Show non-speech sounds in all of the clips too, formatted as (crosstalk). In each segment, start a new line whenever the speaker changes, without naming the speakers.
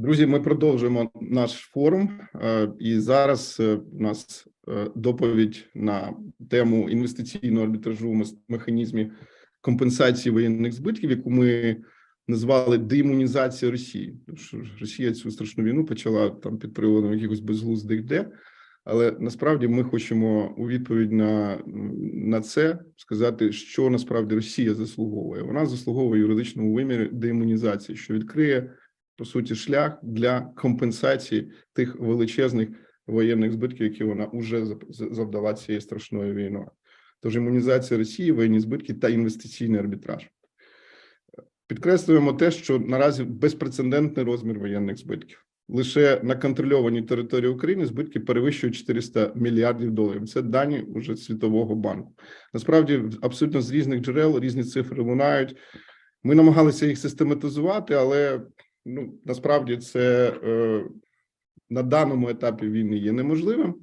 Друзі, ми продовжуємо наш форум, е, і зараз е, у нас е, доповідь на тему інвестиційного арбітражу в компенсації воєнних збитків, яку ми назвали деімунізація Росії. Що Росія цю страшну війну почала там під приводом якихось безглуздих де. Але насправді ми хочемо у відповідь на, на це сказати, що насправді Росія заслуговує. Вона заслуговує юридичному вимірі деімунізації, що відкриє по суті шлях для компенсації тих величезних воєнних збитків, які вона вже завдала цією страшною війною. Тож імунізація Росії, воєнні збитки та інвестиційний арбітраж. Підкреслюємо те, що наразі безпрецедентний розмір воєнних збитків. Лише на контрольованій території України збитки перевищують 400 мільярдів доларів. Це дані уже Світового банку. Насправді, абсолютно з різних джерел різні цифри лунають. Ми намагалися їх систематизувати, але ну насправді це е, на даному етапі війни є неможливим,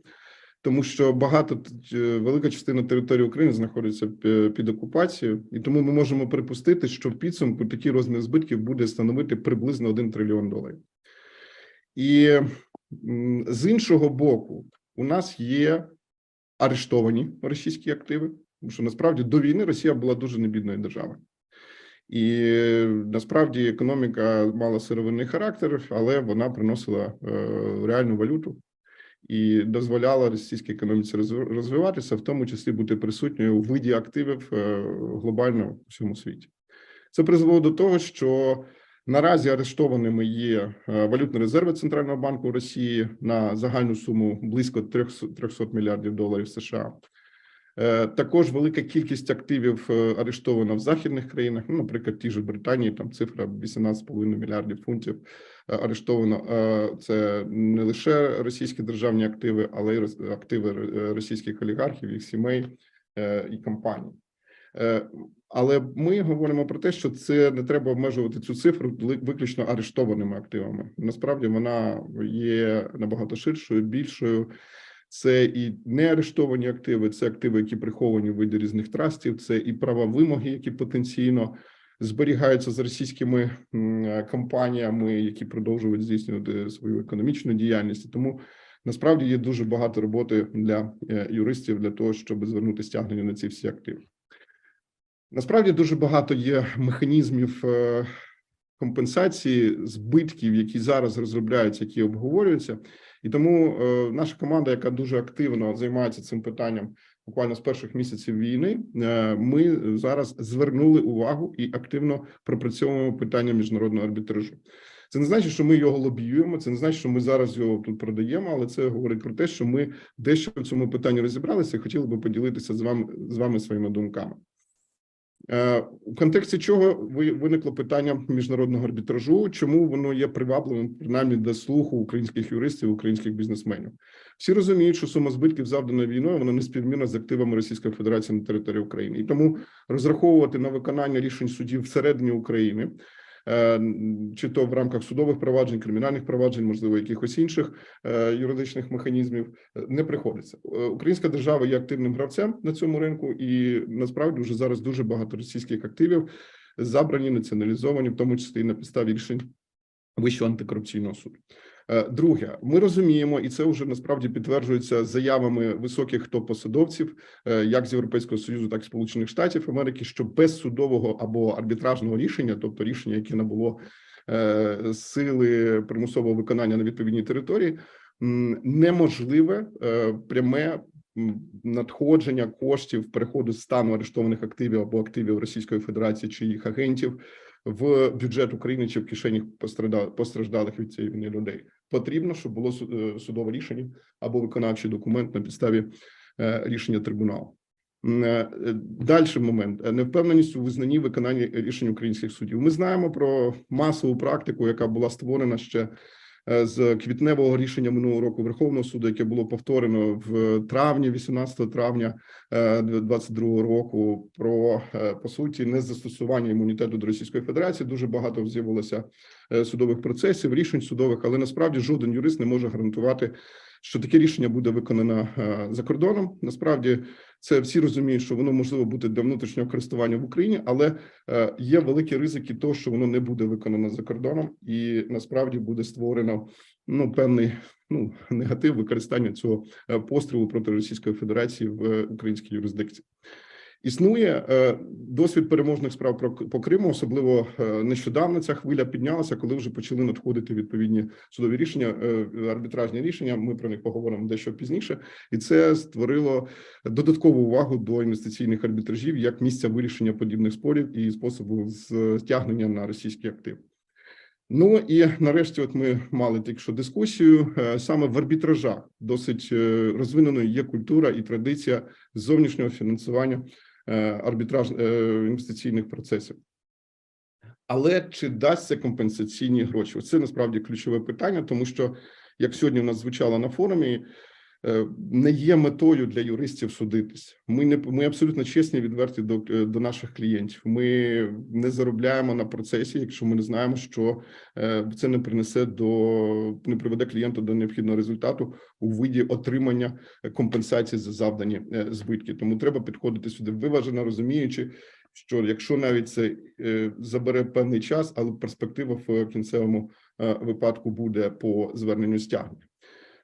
тому що багато е, велика частина території України знаходиться під окупацією, і тому ми можемо припустити, що в підсумку такий розмір збитків буде становити приблизно 1 трильйон доларів. І з іншого боку, у нас є арештовані російські активи, тому що насправді до війни Росія була дуже небідною державою. І е, насправді економіка мала сировинний характер, але вона приносила е, реальну валюту і дозволяла російській економіці розв- розвиватися, в тому числі бути присутньою у виді активів е, глобально в всьому світі. Це призвело до того, що наразі арештованими є валютні резерви Центрального банку Росії на загальну суму близько 300 300 мільярдів доларів США. Е, Також велика кількість активів е, арештована в західних країнах. Ну, наприклад, ті ж Британії, там цифра 18,5 мільярдів фунтів е, арештовано. Це не лише російські державні активи, але й активи російських олігархів, їх сімей і компаній. Але ми говоримо про те, що це не треба обмежувати цю цифру виключно арештованими активами. Насправді вона є набагато ширшою, більшою. Це і не арештовані активи, це активи, які приховані в виді різних трастів, це і права вимоги, які потенційно зберігаються з російськими компаніями, які продовжують здійснювати свою економічну діяльність. Тому насправді є дуже багато роботи для е, юристів для того, щоб звернути стягнення на ці всі активи. Насправді дуже багато є механізмів е, компенсації збитків, які зараз розробляються, які обговорюються. І тому е, наша команда, яка дуже активно займається цим питанням, буквально з перших місяців війни, е, ми зараз звернули увагу і активно пропрацьовуємо питання міжнародного арбітражу. Це не значить, що ми його лобіюємо, це не значить, що ми зараз його тут продаємо, але це говорить про те, що ми дещо в цьому питанні розібралися і хотіли би поділитися з вами з вами своїми думками. Е, У контексті чого ви- виникло питання міжнародного арбітражу? Чому воно є привабливим, принаймні для слуху українських юристів, українських бізнесменів? Всі розуміють, що сума збитків завдана війною вона не співмірна з активами Російської Федерації на території України, і тому розраховувати на виконання рішень судів всередині України. Е, Чи то в рамках судових проваджень, кримінальних проваджень, можливо, якихось інших е, юридичних механізмів, е, не приходиться. Українська держава є активним гравцем на цьому ринку, і насправді вже зараз дуже багато російських активів забрані, націоналізовані, в тому числі і на підставі рішень Вищого антикорупційного суду. Е, Друге, ми розуміємо, і це вже насправді підтверджується заявами високих топ-посадовців, е, як з Європейського союзу, так і Сполучених Штатів Америки, що без судового або арбітражного рішення, тобто рішення, яке набуло е, сили примусового виконання на відповідній території, неможливе пряме надходження коштів переходу стану арештованих активів або активів Російської Федерації чи їх агентів в бюджет України чи в кишені постражда- постраждалих від цієї війни людей. Потрібно, щоб було е, судове рішення або виконавчий документ на підставі е, рішення трибуналу. Далі момент Е, невпевненість у визнанні виконання рішень українських судів. Ми знаємо про масову практику, яка була створена ще е, з квітневого рішення минулого року Верховного суду, яке було повторено в травні, 18 травня 2022 року. Про е, по суті незастосування імунітету до Російської Федерації. Дуже багато з'явилося е, судових процесів, рішень судових, але насправді жоден юрист не може гарантувати, що таке рішення буде виконано е, за кордоном. Насправді Це всі розуміють, що воно можливо бути для внутрішнього користування в Україні, але е, є великі ризики, того, що воно не буде виконано за кордоном, і насправді буде створено ну певний ну негатив використання цього е, пострілу проти Російської Федерації в е, українській юрисдикції. Існує е, досвід переможних справ по Криму, особливо е, нещодавно ця хвиля піднялася, коли вже почали надходити відповідні судові рішення, е, арбітражні рішення. Ми про них поговоримо дещо пізніше, і це створило додаткову увагу до інвестиційних арбітражів як місця вирішення подібних спорів і способу стягнення на російські активи. Ну і нарешті, от ми мали тільки що дискусію саме в арбітражах. Досить розвиненою є культура і традиція зовнішнього фінансування арбітраж інвестиційних процесів. Але чи дасть це компенсаційні гроші? Це насправді ключове питання, тому що як сьогодні в нас звучало на форумі, е, не є метою для юристів судитись. Ми не ми абсолютно чесні, відверті до, до наших клієнтів. Ми не заробляємо на процесі, якщо ми не знаємо, що е, це не принесе до не приведе клієнта до необхідного результату у виді отримання компенсації за завдані е, збитки. Тому треба підходити сюди виважено, розуміючи. Що якщо навіть це е, забере певний час, але перспектива в кінцевому е, випадку буде по зверненню стягнення.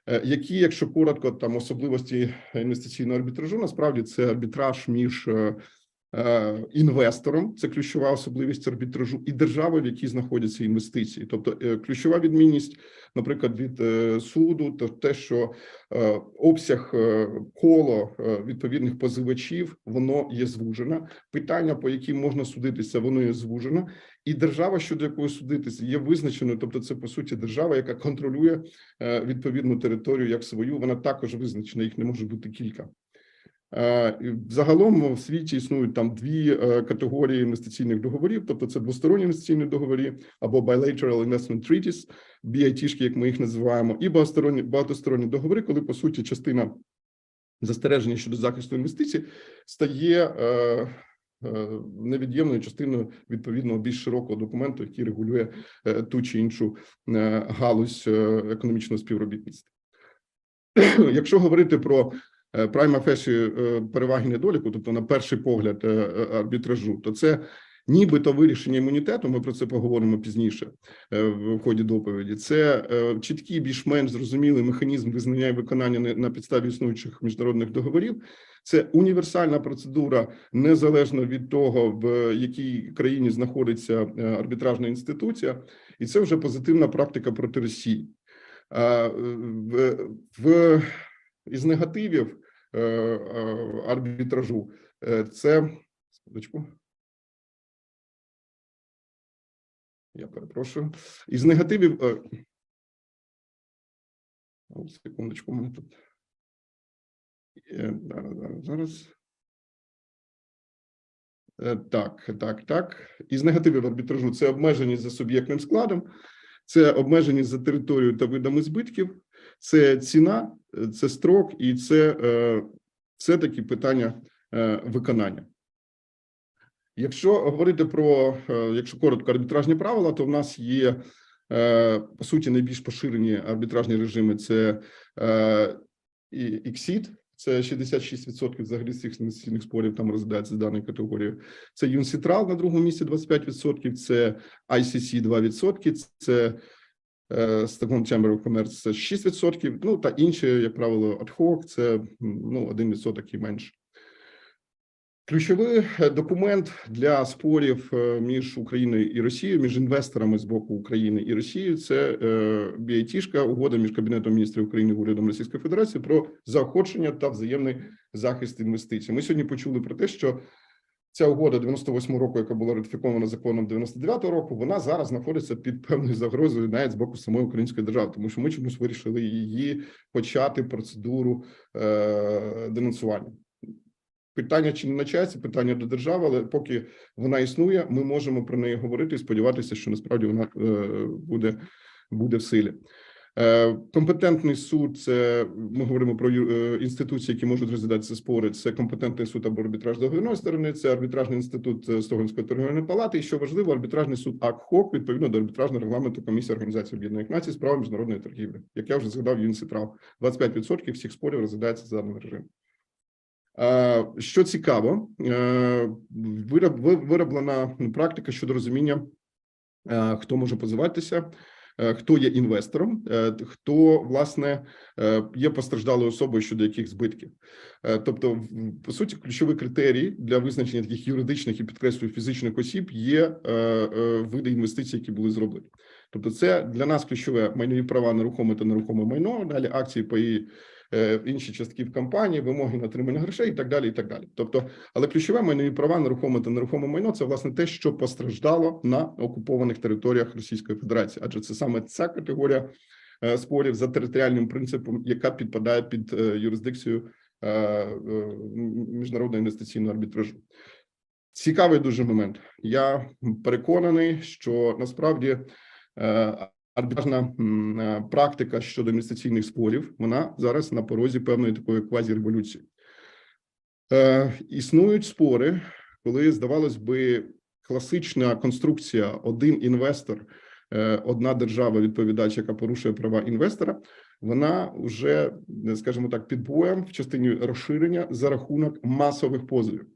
Е, які, якщо коротко, там особливості інвестиційного арбітражу, насправді це арбітраж між е, е, інвестором, це ключова особливість арбітражу, і державою, в якій знаходяться інвестиції. Тобто, е, ключова відмінність, наприклад, від е, суду, то те, що е, обсяг е, коло е, відповідних позивачів, воно є звужено. Питання, по яким можна судитися, воно є звужено, і держава, щодо якої судитися, є визначеною. Тобто, це по суті держава, яка контролює е, відповідну територію як свою. Вона також визначена, їх не може бути кілька. Е, Загалом в світі існують там дві е, категорії інвестиційних договорів, тобто це двосторонні інвестиційні договори або bilateral investment treaties, BIT-шки, як ми їх називаємо, і багатосторонні багатосторонні договори, коли по суті частина застереження щодо захисту інвестицій стає е, невід'ємною частиною відповідного більш широкого документу, який регулює ту чи іншу галузь економічного співробітництва. (clears throat) Якщо говорити про прайма феші е, переваги недоліку, тобто на перший погляд е, е, арбітражу, то це нібито вирішення імунітету. Ми про це поговоримо пізніше в ході доповіді. Це чіткий, більш-менш зрозумілий механізм визнання і виконання на- підставі існуючих міжнародних договорів. Це універсальна процедура, незалежно від того, в якій країні знаходиться арбітражна інституція, і це вже позитивна практика проти Росії. В, із негативів арбітражу е, це секундочку. Я перепрошую. Із негативів. е, Секундочку, мене тут. Е, Зараз, зараз, зараз. Е, Так, так, так. Із негативів арбітражу це обмеженість за суб'єктним складом, це обмеженість за територією та видами збитків, це ціна, це строк і це е, все-таки питання е, виконання. Якщо говорити про, е, якщо коротко, арбітражні правила, то в нас є по суті найбільш поширені арбітражні режими: це і ICSID, це 66% взагалі всіх інвестиційних спорів там розглядається з даною категорією. Це UNCITRAL на другому місці 25%, це ICC 2%, це Stockholm Chamber of Commerce це 6%, ну та інші, як правило, hoc, це ну 1% і менше. Ключовий е, документ для спорів е, між Україною і Росією, між інвесторами з боку України і Росії, це BIT-шка, угода між Кабінетом міністрів України і урядом Російської Федерації про заохочення та взаємний захист інвестицій. Ми сьогодні почули про те, що ця угода 98 року, яка була ратифікована законом 99 року, вона зараз знаходиться під певною загрозою навіть з боку самої української держави, тому що ми чомусь вирішили її почати процедуру е, денонсування. Питання чи не на часі, питання до держави, але поки вона існує, ми можемо про неї говорити і сподіватися, що насправді вона е, буде, буде в силі. Е, Компетентний суд це ми говоримо про е, інституції, які можуть розглядатися спори. Це компетентний суд або арбітраж договірної сторони, це арбітражний інститут е, Стокгольмської торговельної палати. І що важливо, арбітражний суд АКХОК відповідно до арбітражного регламенту комісії Організації Об'єднаних Націй з права міжнародної торгівлі. Як я вже згадав, ЮНСІТРАЛ 25% всіх спорів розглядається за даним режимом. Що цікаво, вироб- вироблена практика щодо розуміння, хто може позиватися, хто є інвестором, е, хто власне е, є постраждалою особою щодо яких збитків. Е, Тобто, по суті, ключові критерії для визначення таких юридичних і підкреслюю фізичних осіб є е, е, види інвестицій, які були зроблені. Тобто, це для нас ключове майнові права, нерухоме та нерухоме майно, далі акції, паї, е, інші частки в компанії, вимоги на отримання грошей і так далі. І так далі. Тобто, але ключове майнові права, нерухоме та нерухоме майно це власне те, що постраждало на окупованих територіях Російської Федерації, адже це саме ця категорія е, спорів за територіальним принципом, яка підпадає під е, юрисдикцію е, е, міжнародного інвестиційного арбітражу. Цікавий дуже момент. Я переконаний, що насправді е, арбітражна е, практика щодо інвестиційних спорів вона зараз на порозі певної такої квазіреволюції. Е, Існують спори, коли здавалось би класична конструкція: один інвестор, е, одна держава, відповідач, яка порушує права інвестора. Вона вже, скажімо так, під боєм в частині розширення за рахунок масових позовів.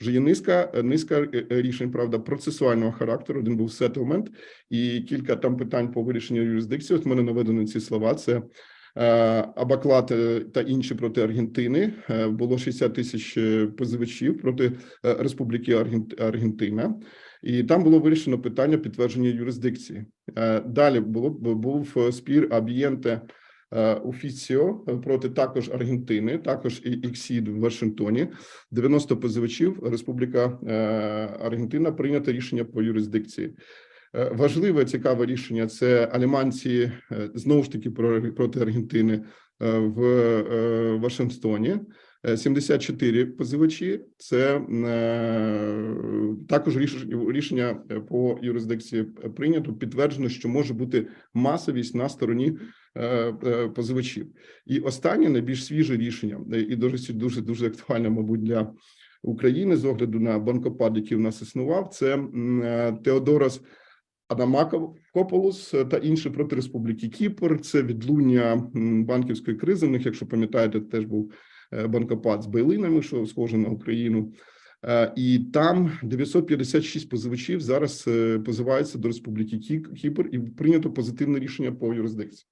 Вже є низка низка е, е, рішень, правда, процесуального характеру. Один був сеттлмент, і кілька там питань по вирішенню юрисдикції. От мене наведені ці слова. Це е, Абаклат е, та інші проти Аргентини. Е, Було 60 тисяч е, позивачів проти е, Республіки Арген- Аргентина. І там було вирішено питання підтвердження юрисдикції. Е, Далі було був е, спір Абієнте Офіціо проти також Аргентини, також і іксід в Вашингтоні. 90 позивачів. Республіка е, Аргентина прийнято рішення по юрисдикції. Е, Важливе цікаве рішення це аліманції е, знову ж таки про проти Аргентини е, в е, Вашингтоні. Е, 74 позивачі. Це е, також ріш- рішення по юрисдикції прийнято. Підтверджено, що може бути масовість на стороні е, е, позивачів. І останнє найбільш свіже рішення, е, і дуже дуже дуже актуальне, мабуть, для України з огляду на банкопад, який в нас існував. Це м, е, Теодорос Адамакополус та інші проти Республіки Кіпр. Це відлуння банківської кризи. В них, якщо пам'ятаєте, теж був е, банкопад з бейлинами, що схоже на Україну. Е, І там 956 позивачів зараз е, позиваються до Республіки Кі- Кіпр, і прийнято позитивне рішення по юрисдикції.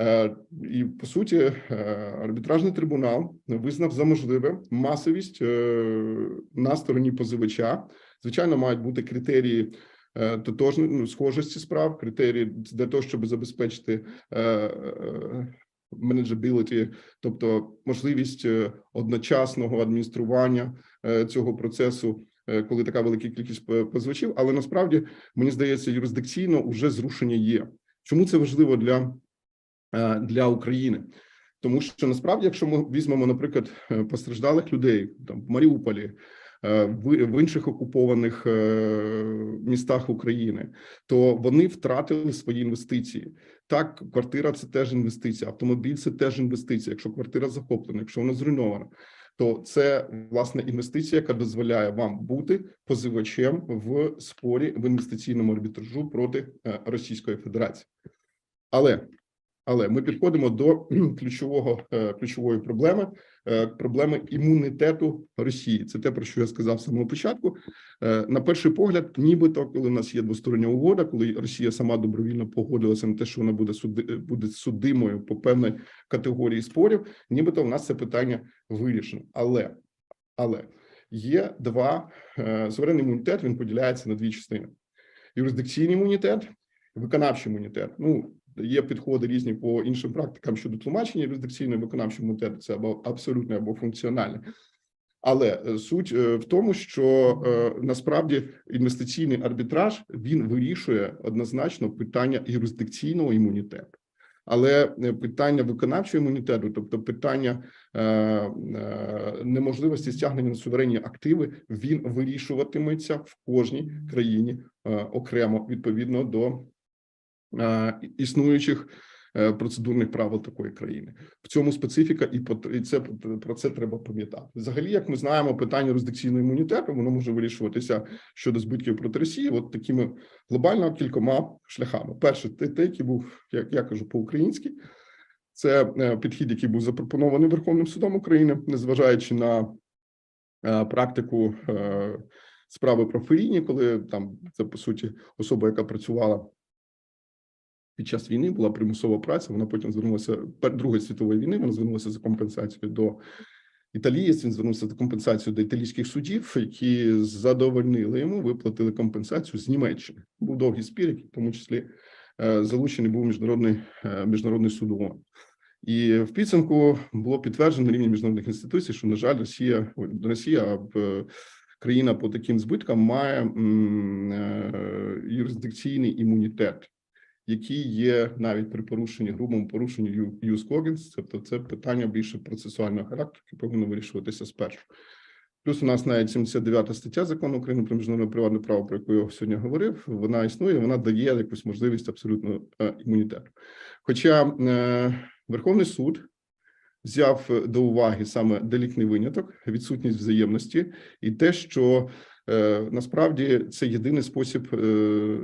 Е, І по суті, е, арбітражний трибунал визнав за можливе масовість е, на стороні позивача. Звичайно, мають бути критерії е, тотожні, ну, схожості справ, критерії для того, щоб забезпечити е, е, менеджабіліті, тобто можливість е, одночасного адміністрування е, цього процесу, е, коли така велика кількість позивачів. Але насправді мені здається, юрисдикційно вже зрушення є. Чому це важливо для, для України? Тому що насправді, якщо ми візьмемо, наприклад, постраждалих людей там в Маріуполі, в, інших окупованих містах України, то вони втратили свої інвестиції. Так, квартира це теж інвестиція, автомобіль це теж інвестиція. Якщо квартира захоплена, якщо вона зруйнована, то це власне інвестиція, яка дозволяє вам бути позивачем в спорі в інвестиційному арбітражу проти е, Російської Федерації. Але але ми підходимо до (clears throat) ключового е, ключової проблеми е, проблеми імунітету Росії. Це те, про що я сказав з самого початку. Е, На перший погляд, нібито, коли у нас є двостороння угода, коли Росія сама добровільно погодилася на те, що вона буде суди буде судимою по певній категорії спорів, нібито в нас це питання вирішено. Але але є два суверенний імунітет. Він поділяється на дві частини: юрисдикційний імунітет, виконавчий імунітет. Ну є підходи різні по іншим практикам щодо тлумачення юрисдикційного і виконавчого імунітету. Це або абсолютне, або функціональне. Але е, суть е, в тому, що е, насправді інвестиційний арбітраж він вирішує однозначно питання юрисдикційного імунітету. Але питання виконавчого імунітету, тобто питання е, е, неможливості стягнення на суверенні активи, він вирішуватиметься в кожній країні е, окремо відповідно до існуючих е, процедурних правил такої країни. В цьому специфіка, і це про це треба пам'ятати. Взагалі, як ми знаємо, питання юрисдикційного імунітету воно може вирішуватися щодо збитків проти Росії, от такими глобально кількома шляхами. Перше, те, який був, як я кажу, по-українськи. Це е, підхід, який був запропонований Верховним судом України, незважаючи на е, практику е, справи про Феріні, коли там це по суті особа, яка працювала під час війни, була примусова праця. Вона потім звернулася Другої світової війни. Вона звернулася за компенсацією до італієць. Він звернувся за компенсацією до італійських судів, які задовольнили йому, виплатили компенсацію з Німеччини. Був довгий спір, який в тому числі е, залучений був міжнародний е, міжнародний суд. І в підсумку було підтверджено на рівні міжнародних інституцій, що на жаль, Росія ой, Росія, країна по таким збиткам має е, юрисдикційний імунітет, який є навіть при порушенні грубому порушенні юз когенс, тобто це питання більше процесуального характеру, яке повинно вирішуватися спершу. Плюс у нас навіть 79 стаття закону України про міжнародне приватне право, про яку я сьогодні говорив. Вона існує, вона дає якусь можливість абсолютно е, імунітету. Хоча е, Верховний суд взяв до уваги саме делікний виняток, відсутність взаємності, і те, що насправді це єдиний спосіб е,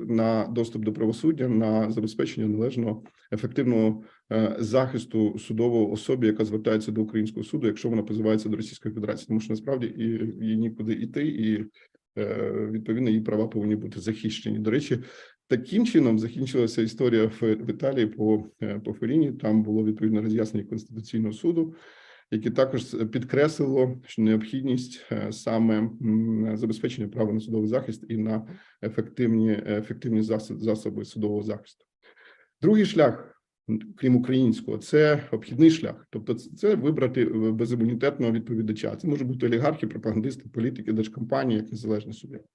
на доступ до правосуддя, на забезпечення належного ефективного е, захисту судової особі, яка звертається до українського суду, якщо вона позивається до Російської Федерації, тому що насправді їй нікуди йти, і е, відповідно її права повинні бути захищені. До речі, таким чином закінчилася історія в, Італії по, е, по Феріні. Там було відповідно роз'яснення конституційного суду, яке також підкреслило що необхідність е, саме забезпечення права на судовий захист і на ефективні ефективні засоби, судового захисту. Другий шлях. Крім українського, це обхідний шлях, тобто це- вибрати е, безімунітетного відповідача. Це може бути олігархи, пропагандисти, політики, держкомпанії, як незалежний суб'єкт.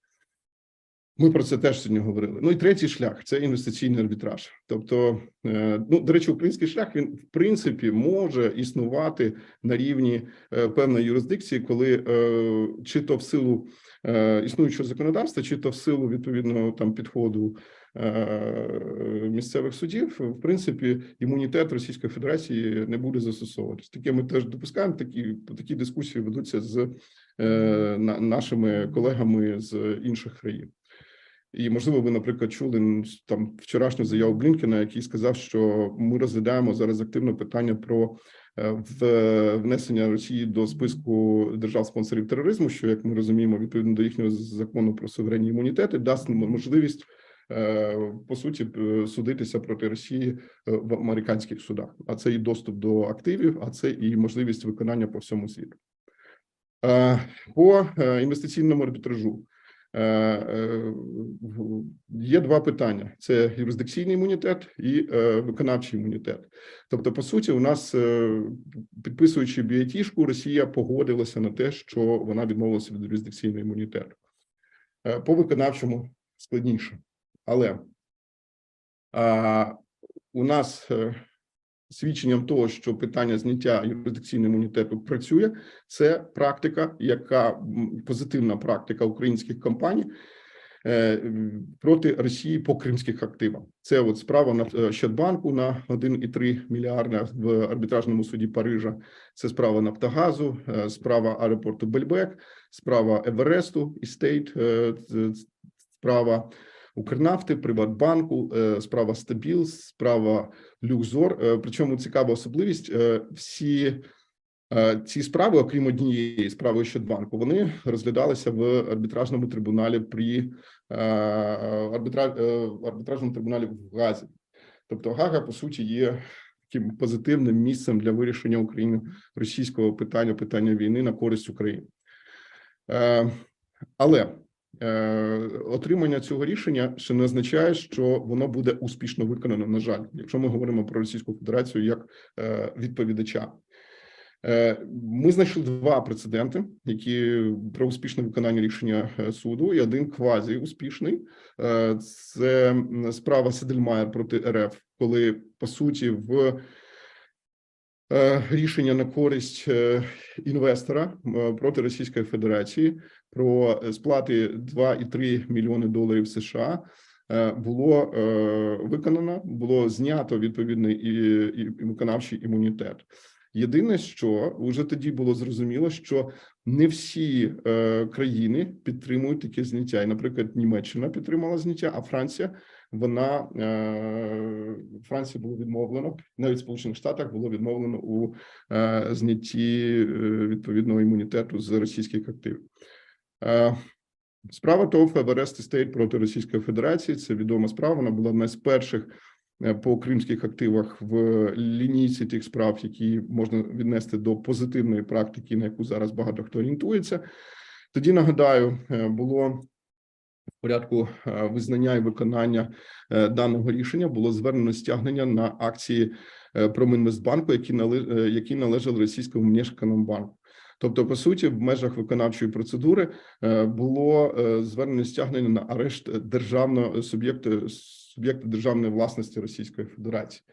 Ми про це теж сьогодні говорили. Ну і третій шлях це інвестиційний арбітраж. Тобто, е, ну до речі, український шлях він в принципі може існувати на рівні е, певної юрисдикції, коли е, чи то в силу існуючого законодавства, чи то в силу відповідного там підходу місцевих судів, в принципі, імунітет Російської Федерації не буде застосовуватись. Таке ми теж допускаємо. Такі такі дискусії ведуться з нашими колегами з інших країн. І можливо, ви, наприклад, чули там вчорашню заяву Блінкена, який сказав, що ми розглядаємо зараз активно питання про е, внесення Росії до списку держав-спонсорів тероризму, що як ми розуміємо, відповідно до їхнього закону про суверенні імунітети, дасть можливість е, по суті судитися проти Росії е, в американських судах. А це і доступ до активів, а це і можливість виконання по всьому світу. По інвестиційному арбітражу. Е, е, Є два питання: це юрисдикційний імунітет і е, виконавчий імунітет. Тобто, по суті, у нас підписуючи біатішку, Росія погодилася на те, що вона відмовилася від юрисдикційного імунітету. По виконавчому складніше, але у нас свідченням того, що питання зняття юрисдикційного імунітету працює, це практика, яка позитивна практика українських компаній е, проти Росії по кримських активах. Це от справа на е, Щадбанку на 1,3 мільярда в арбітражному суді Парижа. Це справа Нафтогазу, е, справа аеропорту Бельбек, справа Евересту Істейт, справа Укрнафти, Приватбанку, е, справа Стабіл, справа Люкзор. Е, Причому цікава особливість е, всі. Ці справи, окрім однієї справи Щодбанку, вони розглядалися в арбітражному трибуналі при арбітра... е, арбітражному трибуналі в Газі. Тобто Гага, по суті, є таким позитивним місцем для вирішення України російського питання, питання війни на користь України. Але отримання цього рішення ще не означає, що воно буде успішно виконано. На жаль, якщо ми говоримо про Російську Федерацію як е, відповідача. Е, Ми знайшли два прецеденти, які про успішне виконання рішення е, суду, і один квазі успішний. Е, Це справа Седельмаєр проти РФ, коли по суті в е, рішення на користь е, інвестора е, проти Російської Федерації про е, сплати 2,3 мільйони доларів США е, було е, виконано, було знято відповідний і, і, виконавчий імунітет. Єдине, що вже тоді було зрозуміло, що не всі е, країни підтримують таке зняття. І, наприклад, Німеччина підтримала зняття, а Франція вона е, Франції було відмовлено навіть в Сполучених Штатах було відмовлено у е, знятті е, відповідного імунітету з російських активів. Справа ТОВ Еверест Стейт проти Російської Федерації. Це відома справа. Вона була одна з перших по кримських активах в лінійці тих справ, які можна віднести до позитивної практики, на яку зараз багато хто орієнтується. Тоді нагадаю, було в порядку е, визнання і виконання е, даного рішення було звернено стягнення на акції е, Промінвестбанку, які які належали російському Внешекономбанку. Тобто, по суті, в межах виконавчої процедури було звернено стягнення на арешт державного суб'єкту суб'єкта державної власності Російської Федерації.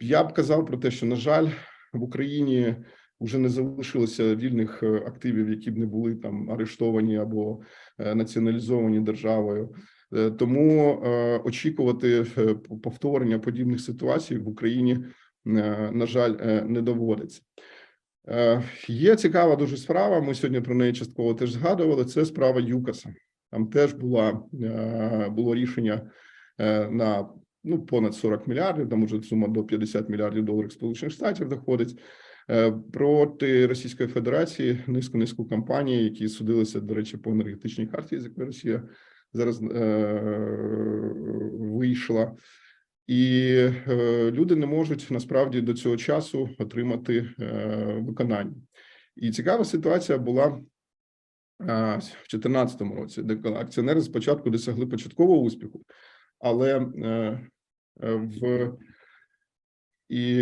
Я б казав про те, що на жаль, в Україні вже не залишилося вільних е, активів, які б не були там арештовані або е, націоналізовані державою. Е, Тому очікувати повторення подібних ситуацій в Україні, на жаль, не доводиться. Є цікава дуже справа. Ми сьогодні про неї частково теж згадували. Це справа ЮКАСа. Там теж була було рішення на ну понад 40 мільярдів. Там уже сума до 50 мільярдів доларів Сполучених Штатів доходить проти Російської Федерації. Низку низку компаній, які судилися, до речі, по енергетичній карті, з якої Росія зараз е, вийшла. І е, люди не можуть насправді до цього часу отримати е, виконання. І цікава ситуація була е, в 2014 році, де акціонери спочатку досягли початкового успіху, але е, е, в і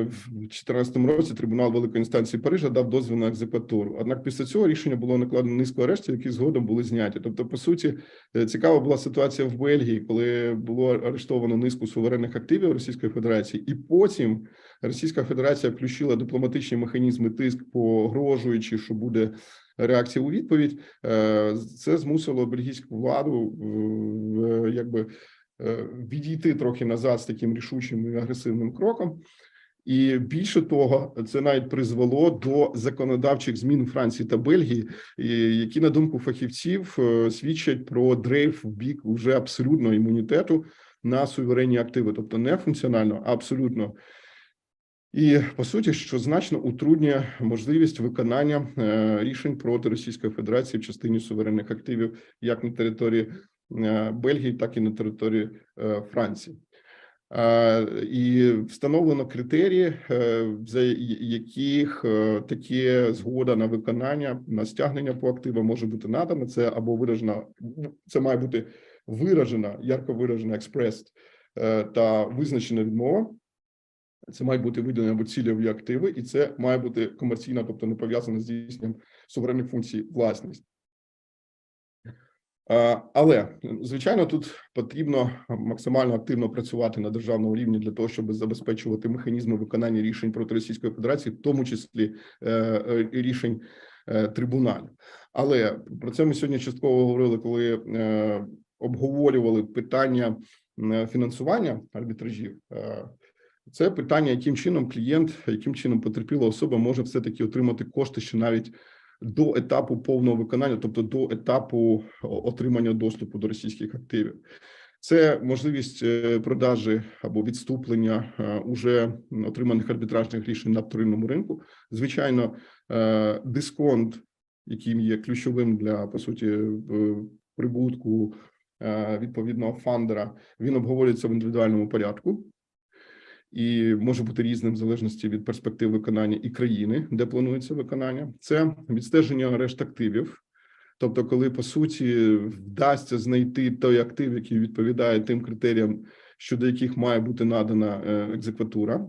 в 2014 році трибунал великої інстанції Парижа дав дозвіл на екзекватуру. Однак після цього рішення було накладено низку арештів, які згодом були зняті. Тобто, по суті, е, цікава була ситуація в Бельгії, коли було арештовано низку суверенних активів Російської Федерації, і потім Російська Федерація включила дипломатичні механізми тиск, погрожуючи, що буде реакція у відповідь. Е, Це змусило бельгійську владу якби відійти трохи назад з таким рішучим і агресивним кроком. І більше того, це навіть призвело до законодавчих змін Франції та Бельгії, які, на думку фахівців, е, свідчать про дрейф в бік уже абсолютного імунітету на суверенні активи, тобто не функціонально, а абсолютно. І по суті, що значно утруднює можливість виконання е, рішень проти Російської Федерації в частині суверенних активів, як на території е, Бельгії, так і на території е, Франції. Е, І встановлено критерії, е, за яких е, таке згода на виконання на стягнення по активам може бути надана. Це або виражена, це має бути виражена, ярко виражена експрес е, та визначена відмова. Це мають бути виділені або цільові активи, і це має бути комерційна, тобто не пов'язана з здійсненням суверенних функцій власність. Е, Але звичайно, тут потрібно максимально активно працювати на державному рівні для того, щоб забезпечувати механізми виконання рішень проти Російської Федерації, в тому числі е, е, рішень трибуналів. Але про це ми сьогодні частково говорили, коли обговорювали питання фінансування арбітражів. Це питання, яким чином клієнт, яким чином потерпіла особа може все таки отримати кошти ще навіть до етапу повного виконання, тобто до етапу отримання доступу до російських активів. Це можливість е, продажі або відступлення е, уже отриманих арбітражних рішень на вторинному ринку. Звичайно, е, дисконт, яким є ключовим для по суті прибутку е, відповідного фандера, він обговорюється в індивідуальному порядку і може бути різним в залежності від перспектив виконання і країни, де планується виконання. Це відстеження арешт активів. Тобто, коли по суті вдасться знайти той актив, який відповідає тим критеріям, щодо яких має бути надана е, екзекватура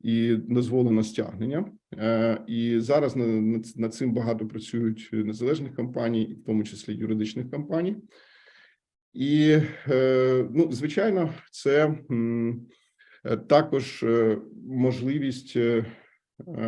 і дозволено стягнення. Е, І зараз на- над цим багато працюють незалежних компаній, в тому числі юридичних компаній. І е, ну, звичайно, це також е, можливість е, е,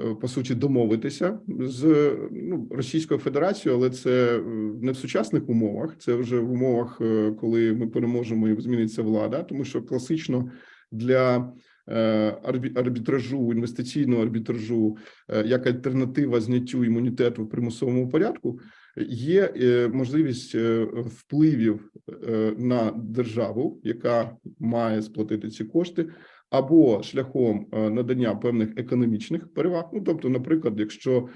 е, по суті домовитися з ну, Російською Федерацією, але це е, не в сучасних умовах, це вже в умовах, е, коли ми переможемо і зміниться влада, тому що класично для е, арбітражу, інвестиційного арбітражу е, як альтернатива зняттю імунітету в примусовому порядку, є е, можливість е, впливів е, на державу, яка має сплатити ці кошти, або шляхом надання певних економічних переваг. Ну, тобто, наприклад, якщо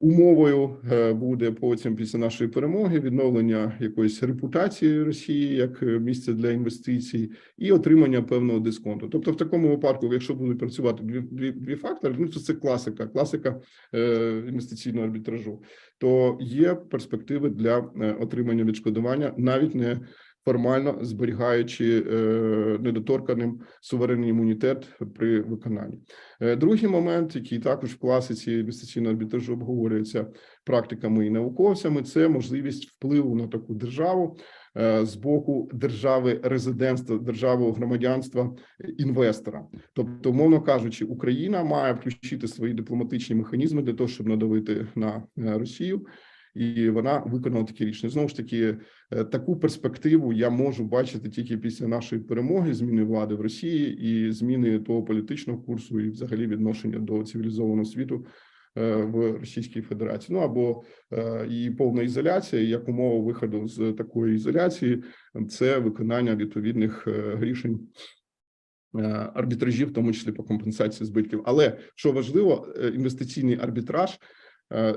умовою е, буде потім після нашої перемоги відновлення якоїсь репутації Росії як е, місце для інвестицій і отримання певного дисконту. Тобто, в такому випадку, якщо будуть працювати дві дві, дві фактори, ну то це класика, класика е, інвестиційного арбітражу, то є перспективи для е, отримання відшкодування, навіть не формально зберігаючи е, недоторканим суверенний імунітет при виконанні. Е, Другий момент, який також в класиці інвестиційного арбітражу обговорюється практиками і науковцями, це можливість впливу на таку державу е, з боку держави резидентства, держави громадянства інвестора. Тобто, умовно кажучи, Україна має включити свої дипломатичні механізми для того, щоб надавити на Росію. І вона виконала такі рішення. Знову ж таки, е, таку перспективу я можу бачити тільки після нашої перемоги, зміни влади в Росії і зміни того політичного курсу, і взагалі відношення до цивілізованого світу е, в Російській Федерації. Ну або е, і повна ізоляція, як умова виходу з такої ізоляції, це виконання відповідних е, рішень. е, Арбітражів, в тому числі по компенсації збитків, але що важливо, е, інвестиційний арбітраж е,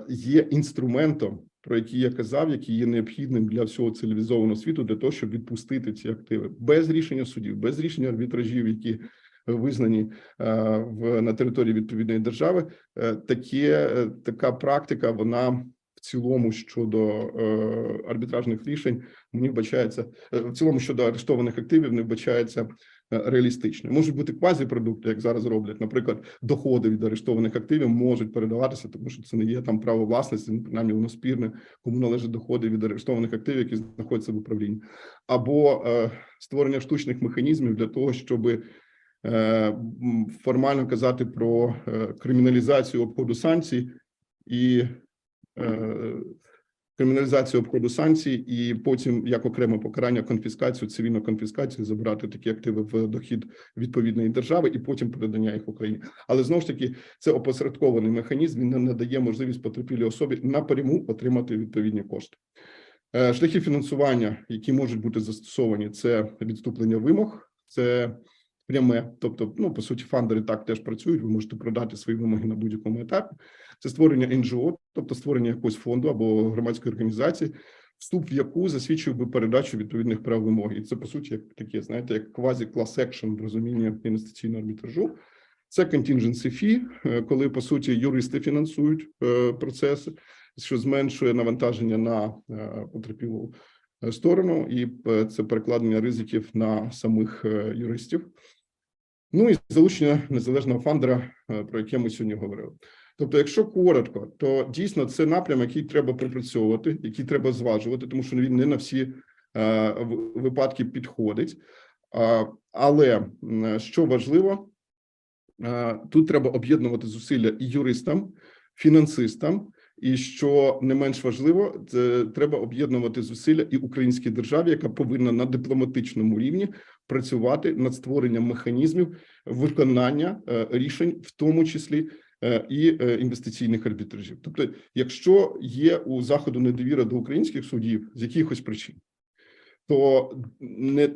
є інструментом, про який я казав, який є необхідним для всього цивілізованого світу, для того, щоб відпустити ці активи без рішення судів, без рішення арбітражів, які визнані е, в на території відповідної держави. Е, Таке е, така практика, вона в цілому щодо е, арбітражних рішень мені вбачається е, в цілому щодо арештованих активів, не вбачається е, реалістичною. Можуть бути квазіпродукти, як зараз роблять. Наприклад, доходи від арештованих активів можуть передаватися, тому що це не є там право власності, ну, принаймні воно спірне, кому належать доходи від арештованих активів, які знаходяться в управлінні, або е, створення штучних механізмів для того, щоби е, формально казати про е, криміналізацію обходу санкцій і е, криміналізацію обходу санкцій, і потім як окреме покарання конфіскацію, цивільну конфіскацію, забирати такі активи в дохід відповідної держави, і потім передання їх Україні. Але знову ж таки, це опосередкований механізм. Він не надає можливість потерпілій особі напряму отримати відповідні кошти. Е, Шляхи фінансування, які можуть бути застосовані, це відступлення вимог, це пряме, тобто, ну по суті, фандери так теж працюють. Ви можете продати свої вимоги на будь-якому етапі. Це створення НГО, тобто створення якогось фонду або громадської організації, вступ в яку засвідчив би передачу відповідних прав вимоги. І це по суті як таке, знаєте, як квазі клас екшн в розумінні інвестиційного арбітражу. Це contingency fee, е, коли по суті юристи фінансують е, процеси, що зменшує навантаження на е, потерпілу е, сторону, і е, це перекладення ризиків на самих е, юристів. Ну і залучення незалежного фандера, е, про яке ми сьогодні говорили. Тобто, якщо коротко, то дійсно це напрям, який треба пропрацьовувати, який треба зважувати, тому що він не на всі е, випадки підходить. Але що важливо, е, тут треба об'єднувати зусилля і юристам, фінансистам, і що не менш важливо, це треба об'єднувати зусилля і українській державі, яка повинна на дипломатичному рівні працювати над створенням механізмів виконання е, рішень, в тому числі е, і е, інвестиційних арбітражів. Тобто, якщо є у заходу недовіра до українських судів з якихось причин, то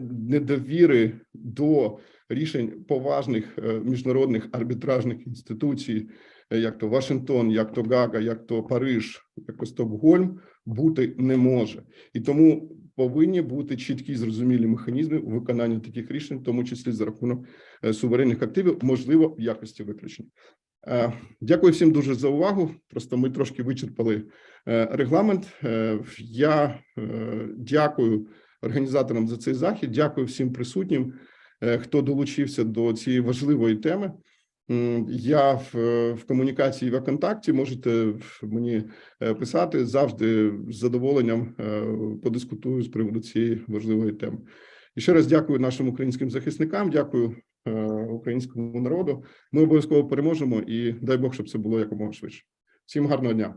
недовіри до рішень поважних міжнародних арбітражних інституцій, як то Вашингтон, як то Гага, як то Париж, як то Стокгольм, бути не може, і тому повинні бути чіткі зрозумілі механізми виконання таких рішень, в тому числі за рахунок е, суверенних активів, можливо, в якості виключення. Е, Дякую всім дуже за увагу. Просто ми трошки вичерпали е, регламент. Е, Я е, дякую організаторам за цей захід. Дякую всім присутнім, е, хто долучився до цієї важливої теми. Я в, е, в комунікації в контакті можете мені е, писати завжди з задоволенням е, подискутую з приводу цієї важливої теми. І ще раз дякую нашим українським захисникам. Дякую українському народу. Ми обов'язково переможемо і дай Бог, щоб це було якомога швидше. Всім гарного дня.